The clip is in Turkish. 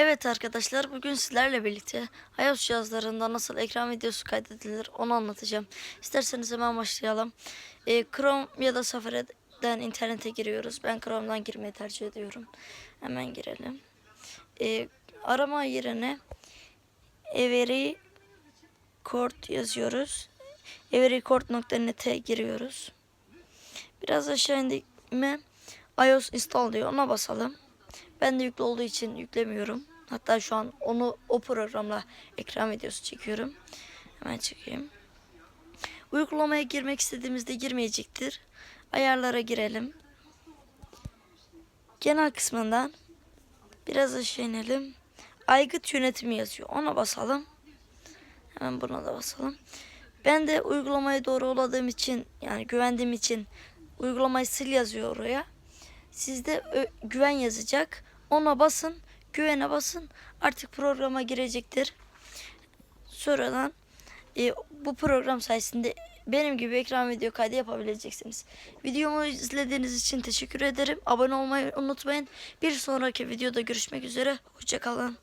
Evet arkadaşlar bugün sizlerle birlikte iOS cihazlarında nasıl ekran videosu kaydedilir onu anlatacağım. İsterseniz hemen başlayalım. Ee, Chrome ya da Safari'den internete giriyoruz. Ben Chrome'dan girmeyi tercih ediyorum. Hemen girelim. Ee, arama yerine Every Court yazıyoruz. everycourt.net'e giriyoruz. Biraz aşağı indik mi iOS install diyor. Ona basalım. Ben de yüklü olduğu için yüklemiyorum. Hatta şu an onu o programla ekran videosu çekiyorum. Hemen çekeyim. Uygulamaya girmek istediğimizde girmeyecektir. Ayarlara girelim. Genel kısmından biraz aşağı inelim. Aygıt yönetimi yazıyor. Ona basalım. Hemen buna da basalım. Ben de uygulamaya doğru oladığım için yani güvendiğim için uygulamayı sil yazıyor oraya. Sizde güven yazacak. Ona basın. Güvene basın. Artık programa girecektir. Sonradan e, bu program sayesinde benim gibi ekran video kaydı yapabileceksiniz. Videomu izlediğiniz için teşekkür ederim. Abone olmayı unutmayın. Bir sonraki videoda görüşmek üzere. Hoşçakalın.